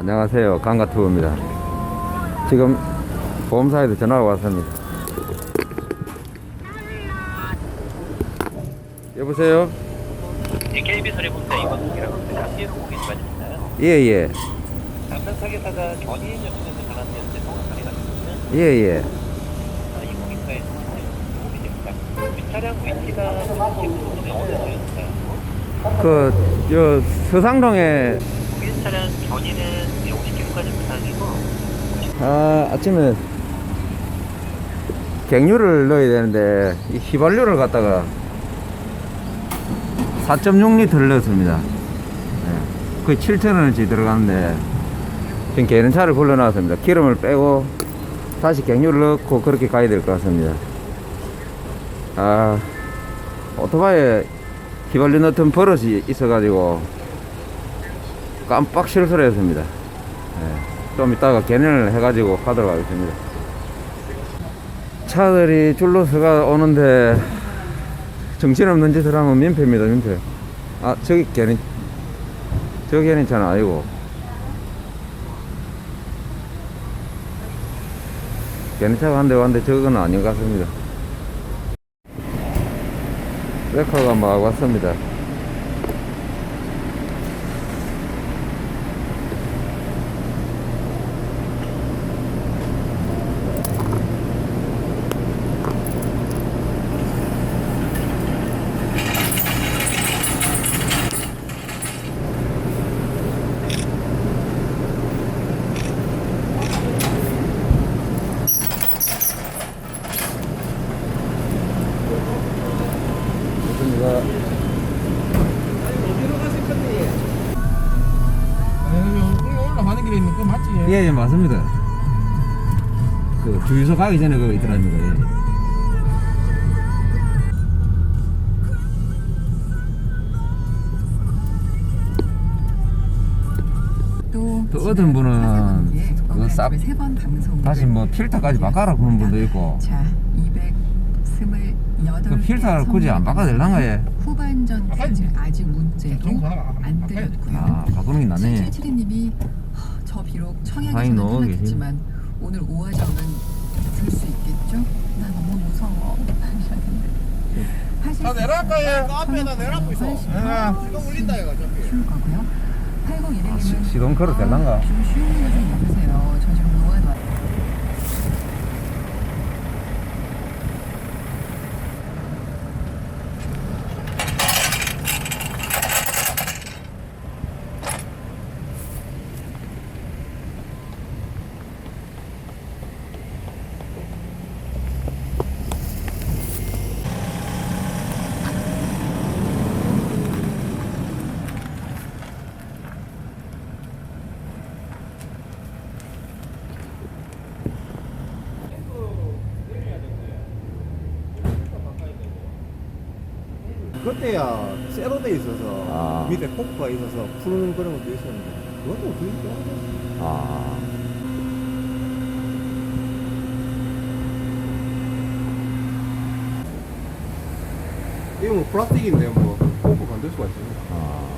안녕하세요. 강가투입니다. 지금 보험사에서 전화가 왔습니다. 여보세요? 이 KB 소리본사 이광국이라고 합니다. 피해로 고객 맞으시나요? 예, 예. 남산 사계사가 견인. 예, 예. 아, 이공인가에 도움이 됩니다. 이 차량 위치가 지금 부분에 어느 지역인가요? 그, 저, 서상동에, 차량 견인은 50km까지 부상이고 아, 아침에 갱유를 넣어야 되는데, 이 휘발유를 갖다가 4.6리터를 넣었습니다. 예. 거의 7,000원어치 들어가는데, 지금 개는 차를 굴러놨습니다. 기름을 빼고, 다시 갱유를 넣고 그렇게 가야 될 것 같습니다. 아, 오토바이에 휘발유 넣던 버릇이 있어가지고, 깜빡 실수를 했습니다. 예. 좀 이따가 개념을 해가지고 가도록 하겠습니다. 차들이 줄로 서가 오는데 정신없는 짓을 하면 민폐입니다, 민폐. 아, 저기 개는, 저 개는 차는 아니고. 개는 차가 한 대 왔는데 저건 아닌 것 같습니다. 레카가 막 왔습니다. 좋습니다. 올라가는 길에 있는 그 맞지? 예, 예, 맞습니다. 그 주유소 가기 전에 그거 있더랍니다. 예. 또, 또 어떤 분은 방송 다시 뭐 필터까지 바꿔라 그런 분도 있고. 자 228. 그 필터를 굳이 안 바꿔도 될란가, 예? 후반전까지 아직 문제도. 안 뜨렸고요. 아, 바꾸는 게 낫네. 7772님이 저 비록 넣어 탈락했지만 오늘 5화정은 들 수 있겠죠? 나 너무 무서워 다 내려갈까, 얘? 그 앞에다 청약 내려놓고 있어. 더 시동 울린다, 얘가, 저기. 줄 거고요. 8021님은 아, 시- 시동 걸어도 될란가? 좀 쉬운 문제 좀 여보세요. 저 지금 노안 와. 때야 쇠로 돼 있어서 아. 밑에 코크가 있어서 푸는 그런 것도 있었는데 그것도 어떻게 있죠? 아. 이거 뭐 플라스틱인데 뭐 코크 만들 수가 있습니다. 아.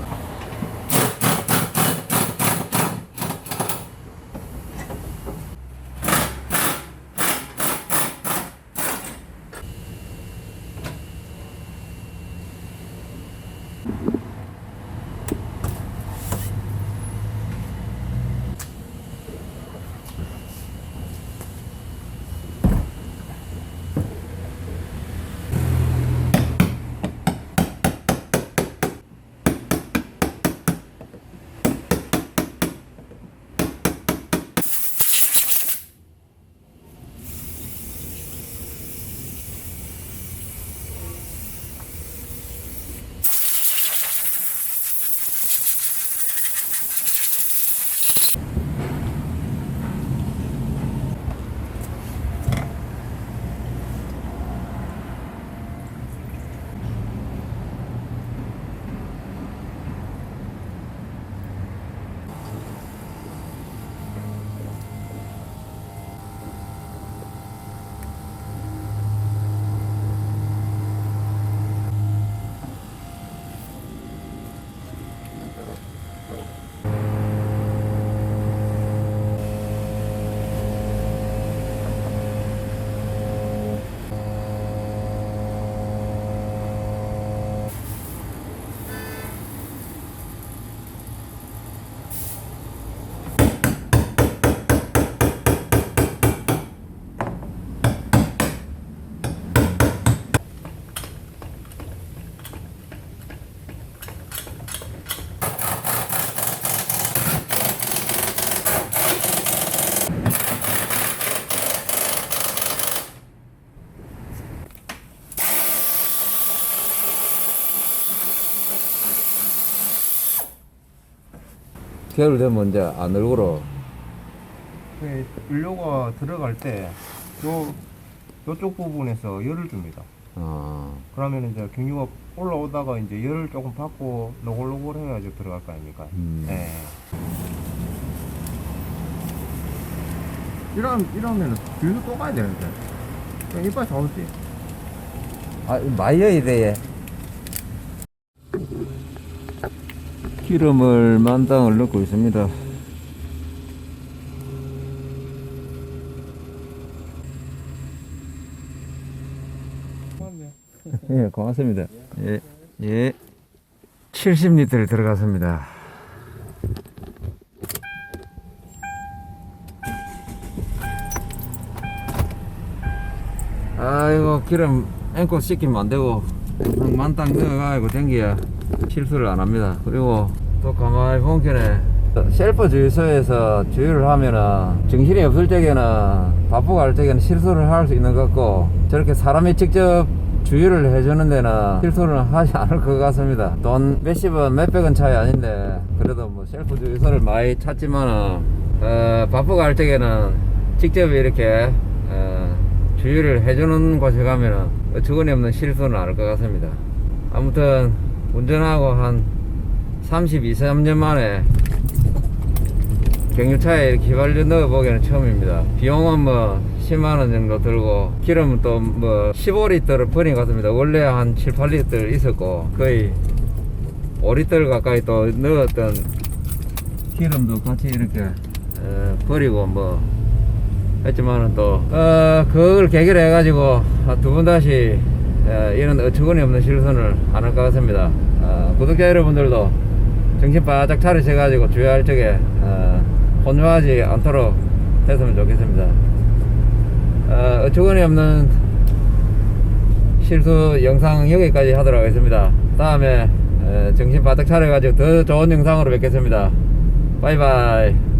겨울 되면 이제 안 얼굴어. 그 연료가 들어갈 때요 요쪽 부분에서 열을 줍니다. 어, 그러면 이제 경유가 올라오다가 이제 열을 조금 받고 노골노골 해가지고 들어갈 거 아닙니까? 음. 예. 이런 이러면은 주유소 또 가야 되는데 그냥 이빨 잡았지. 아, 마이어야 돼. 기름을 만당을 넣고 있습니다. 예, 고맙습니다. 예, 예. 70리터를 들어갔습니다. 아이고, 기름 앵코 씻기면 안 되고, 한 만땅 넣어가지고 댕겨야 실수를 안 합니다. 그리고 또 가만히 본편에 셀프 주유소에서 주유를 하면은 정신이 없을 적에는 바쁘고 할 적에는 실수를 할 수 있는 것 같고 저렇게 사람이 직접 주유를 해주는 데는 실수를 하지 않을 것 같습니다. 돈 몇십 원, 몇백 원 차이 아닌데 그래도 뭐 셀프 주유소를 많이 찾지만은 어, 바쁘고 할 적에는 직접 이렇게 어, 주유를 해주는 곳에 가면은 어처구니 없는 실수는 않을 것 같습니다. 아무튼 운전하고 한 32, 3년 만에 경유차에 이렇게 휘발유 넣어보기는 처음입니다. 비용은 뭐 10만원 정도 들고, 기름은 또 뭐 15리터를 버린 것 같습니다. 원래 한 7, 8리터 있었고, 거의 5리터 가까이 또 넣었던 기름도 같이 이렇게 어, 버리고 뭐 했지만은 또, 어, 그걸 계기로 해가지고 두번 다시 어, 이런 어처구니 없는 실수는 안할 것 같습니다. 어, 구독자 여러분들도 정신 바짝 차리셔가지고 주의할 적에 어, 혼조하지 않도록 했으면 좋겠습니다. 어, 어처구니 없는 실수 영상 여기까지 하도록 하겠습니다. 다음에 어, 정신 바짝 차려가지고 더 좋은 영상으로 뵙겠습니다. 바이바이.